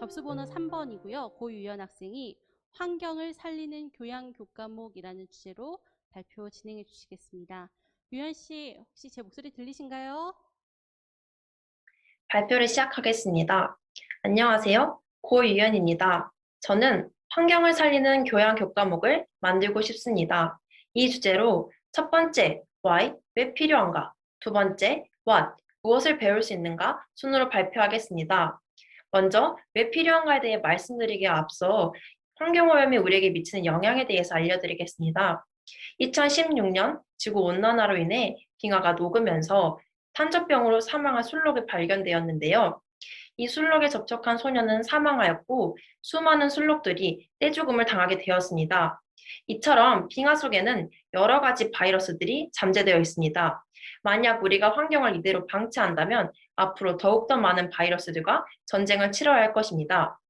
접수번호 3번이고요. 고유연 학생이 환경을 살리는 교양 교과목이라는 주제로 발표 진행해 주시겠습니다. 유연 씨, 혹시 제 목소리 들리신가요? 발표를 시작하겠습니다. 안녕하세요. 고유연입니다. 저는 환경을 살리는 교양 교과목을 만들고 싶습니다. 이 주제로 첫 번째, why, 왜 필요한가? 두 번째, what, 무엇을 배울 수 있는가? 순으로 발표하겠습니다. 먼저 왜 필요한가에 대해 말씀드리기에 앞서 환경오염이 우리에게 미치는 영향에 대해서 알려드리겠습니다. 2016년 지구온난화로 인해 빙하가 녹으면서 탄저병으로 사망한 술록이 발견되었는데요. 이 술록에 접촉한 소녀는 사망하였고 수많은 술록들이 떼죽음을 당하게 되었습니다. 이처럼 빙하 속에는 여러 가지 바이러스들이 잠재되어 있습니다. 만약 우리가 환경을 이대로 방치한다면 앞으로 더욱더 많은 바이러스들과 전쟁을 치러야 할 것입니다.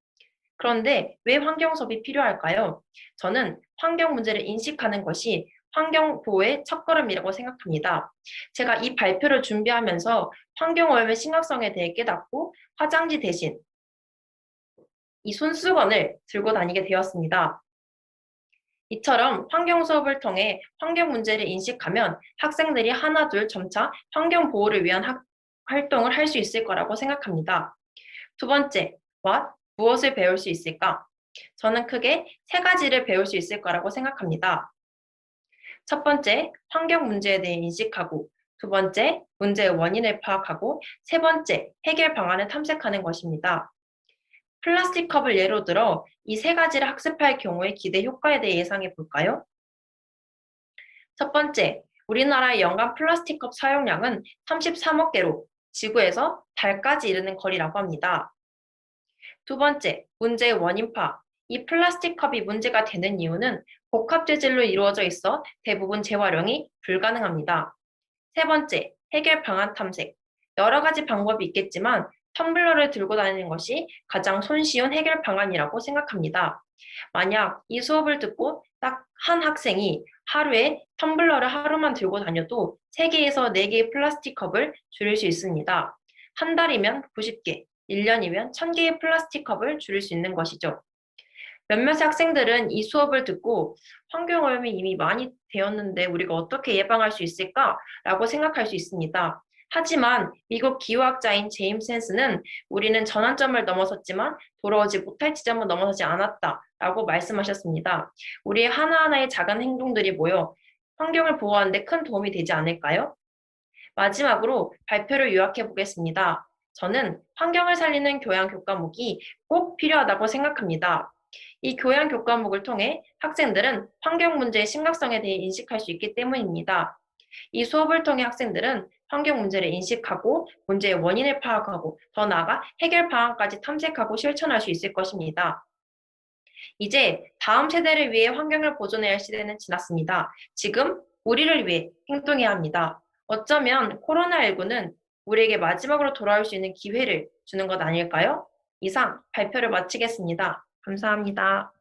그런데 왜 환경 수업이 필요할까요? 저는 환경 문제를 인식하는 것이 환경 보호의 첫걸음이라고 생각합니다. 제가 이 발표를 준비하면서 환경오염의 심각성에 대해 깨닫고 화장지 대신 이 손수건을 들고 다니게 되었습니다. 이처럼 환경 수업을 통해 환경 문제를 인식하면 학생들이 하나둘 점차 환경 보호를 위한 학, 활동을 할 수 있을 거라고 생각합니다. 두 번째, what? 무엇을 배울 수 있을까? 저는 크게 세 가지를 배울 수 있을 거라고 생각합니다. 첫 번째, 환경 문제에 대해 인식하고, 두 번째, 문제의 원인을 파악하고, 세 번째, 해결 방안을 탐색하는 것입니다. 플라스틱 컵을 예로 들어 이 세 가지를 학습할 경우의 기대 효과에 대해 예상해 볼까요? 첫 번째, 우리나라의 연간 플라스틱 컵 사용량은 33억 개로 지구에서 달까지 이르는 거리라고 합니다. 두 번째, 문제의 원인 파악. 이 플라스틱 컵이 문제가 되는 이유는 복합 재질로 이루어져 있어 대부분 재활용이 불가능합니다. 세 번째, 해결 방안 탐색. 여러 가지 방법이 있겠지만 텀블러를 들고 다니는 것이 가장 손쉬운 해결 방안이라고 생각합니다. 만약 이 수업을 듣고 딱 한 학생이 하루에 텀블러를 하루만 들고 다녀도 3개에서 4개의 플라스틱 컵을 줄일 수 있습니다. 한 달이면 90개, 1년이면 1000개의 플라스틱 컵을 줄일 수 있는 것이죠. 몇몇 학생들은 이 수업을 듣고 환경오염이 이미 많이 되었는데 우리가 어떻게 예방할 수 있을까라고 생각할 수 있습니다. 하지만 미국 기후학자인 제임스 헨스는 우리는 전환점을 넘어섰지만 돌아오지 못할 지점을 넘어서지 않았다라고 말씀하셨습니다. 우리의 하나하나의 작은 행동들이 모여 환경을 보호하는 데 큰 도움이 되지 않을까요? 마지막으로 발표를 요약해 보겠습니다. 저는 환경을 살리는 교양 교과목이 꼭 필요하다고 생각합니다. 이 교양 교과목을 통해 학생들은 환경 문제의 심각성에 대해 인식할 수 있기 때문입니다. 이 수업을 통해 학생들은 환경 문제를 인식하고 문제의 원인을 파악하고 더 나아가 해결 방안까지 탐색하고 실천할 수 있을 것입니다. 이제 다음 세대를 위해 환경을 보존해야 할 시대는 지났습니다. 지금 우리를 위해 행동해야 합니다. 어쩌면 코로나19는 우리에게 마지막으로 돌아올 수 있는 기회를 주는 것 아닐까요? 이상 발표를 마치겠습니다. 감사합니다.